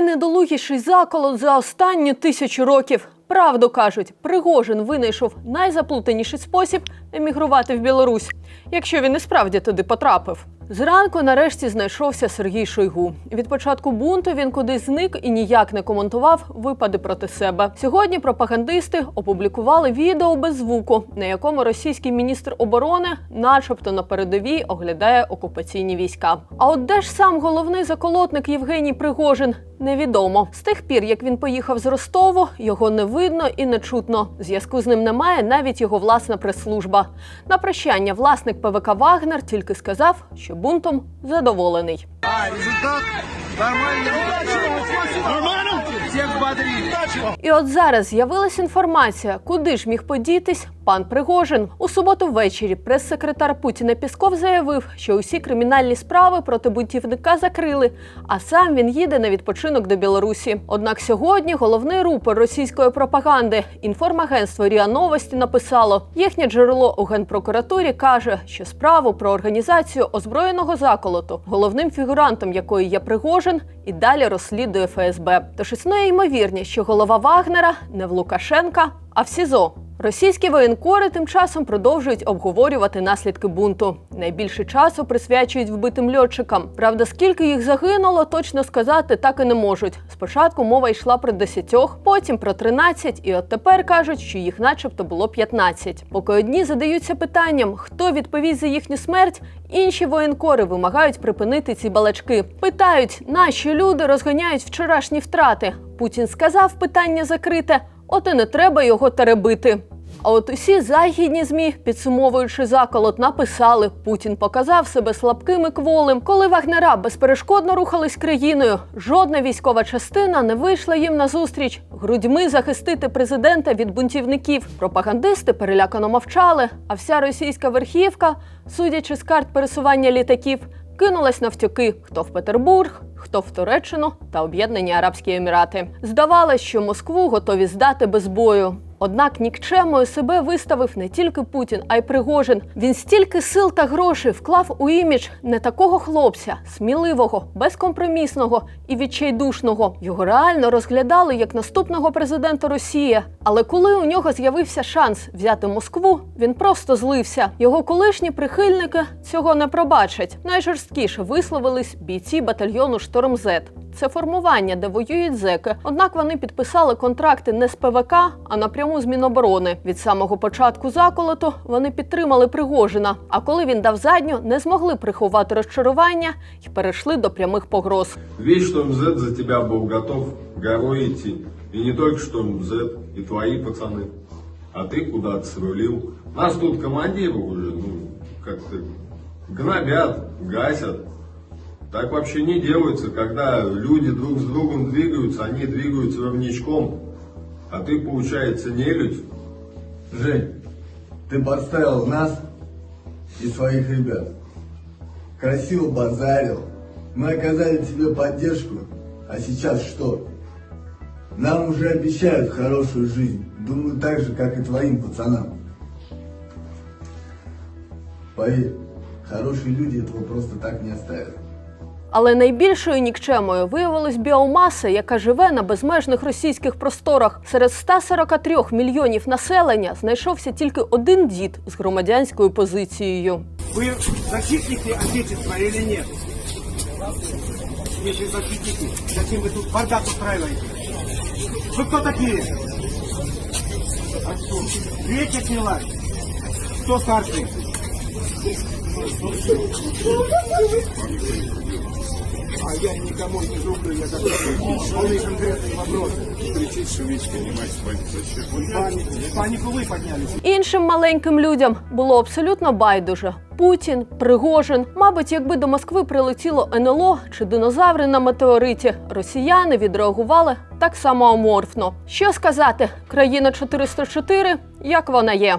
Найнедолугіший заколот за останні тисячу років. Правду кажуть, Пригожин винайшов найзаплутаніший спосіб емігрувати в Білорусь, якщо він і справді туди потрапив. Зранку нарешті знайшовся Сергій Шойгу. Від початку бунту він кудись зник і ніяк не коментував випади проти себе. Сьогодні пропагандисти опублікували відео без звуку, на якому російський міністр оборони, начебто на передовій, оглядає окупаційні війська. А от де ж сам головний заколотник Євгеній Пригожин? Невідомо з тих пір, як він поїхав з Ростову, його не видно і не чутно. Зв'язку з ним немає навіть його власна прес-служба. На прощання власник ПВК Вагнер тільки сказав, що бунтом задоволений. А, результат нормальный. І от зараз з'явилася інформація, куди ж міг подітись пан Пригожин. У суботу ввечері прес-секретар Путіна Пісков заявив, що усі кримінальні справи проти бунтівника закрили, а сам він їде на відпочинок до Білорусі. Однак сьогодні головний рупор російської пропаганди інформагентство Ріа Новості написало, їхнє джерело у генпрокуратурі каже, що справу про організацію озброєного заколоту, головним фігурантом якої є Пригожин, і далі розслідує ФСБ. Тож існує ймовірність, що голова Вагнера не в Лукашенка, а в СІЗО. Російські воєнкори тим часом продовжують обговорювати наслідки бунту. Найбільше часу присвячують вбитим льотчикам. Правда, скільки їх загинуло, точно сказати так і не можуть. Спочатку мова йшла про десятьох, потім про 13, і от тепер кажуть, що їх, начебто, було 15. Поки одні задаються питанням, хто відповість за їхню смерть, інші воєнкори вимагають припинити ці балачки. Питають, наші люди розганяють вчорашні втрати. Путін сказав, питання закрите. От і не треба його теребити. А от усі західні змі, підсумовуючи заколот, написали: Путін показав себе слабким і кволим. Коли вагнера безперешкодно рухались країною, жодна військова частина не вийшла їм назустріч грудьми захистити президента від бунтівників. Пропагандисти перелякано мовчали, а вся російська верхівка, судячи з карт пересування літаків, кинулась навтюки хто в Петербург, хто в Туреччину та Об'єднані Арабські Емірати. Здавалось, що Москву готові здати без бою. Однак нікчемою себе виставив не тільки Путін, а й Пригожин. Він стільки сил та грошей вклав у імідж не такого хлопця, сміливого, безкомпромісного і відчайдушного. Його реально розглядали як наступного президента Росії. Але коли у нього з'явився шанс взяти Москву, він просто злився. Його колишні прихильники цього не пробачать. Найжорсткіше висловились бійці батальйону Шторм З. Це формування, де воюють зеки. Однак вони підписали контракти не з ПВК, а напряму з Міноборони. Від самого початку заколоту вони підтримали Пригожина. А коли він дав задню, не змогли приховати розчарування і перейшли до прямих погроз. Весь Шторм Z за тебя был готов горой идти. И не только Шторм Z, и твои пацаны. А ты куда-то срулил. Нас тут командиры уже, ну, как-то гнобят, гасят. Так вообще не делается, когда люди друг с другом двигаются, они двигаются ровничком. А ты, получается, нелюдь. Жень, ты подставил нас и своих ребят. Красиво базарил. Мы оказали тебе поддержку. А сейчас что? Нам уже обещают хорошую жизнь. Думаю, так же, как и твоим пацанам. Поверь, хорошие люди этого просто так не оставят. Але найбільшою нікчемою виявилась біомаса, яка живе на безмежних російських просторах. Серед 143 мільйонів населення знайшовся тільки один дід з громадянською позицією. Вы защитники Отечества или нет? Если защитники, зачем вы тут бардак устраиваете? Вы кто такие? А что? Ветер снялась? Кто старший? Я никому не зубрю, я такой вполне конкретный вопрос. Кричит, шумичка, не мать, зачем? Панику, панику вы подняли. Іншим маленьким людям було абсолютно байдуже. Путін, Пригожин. Мабуть, якби до Москви прилетіло НЛО чи динозаври на метеориті, росіяни відреагували так само аморфно. Що сказати, країна 404, як вона є.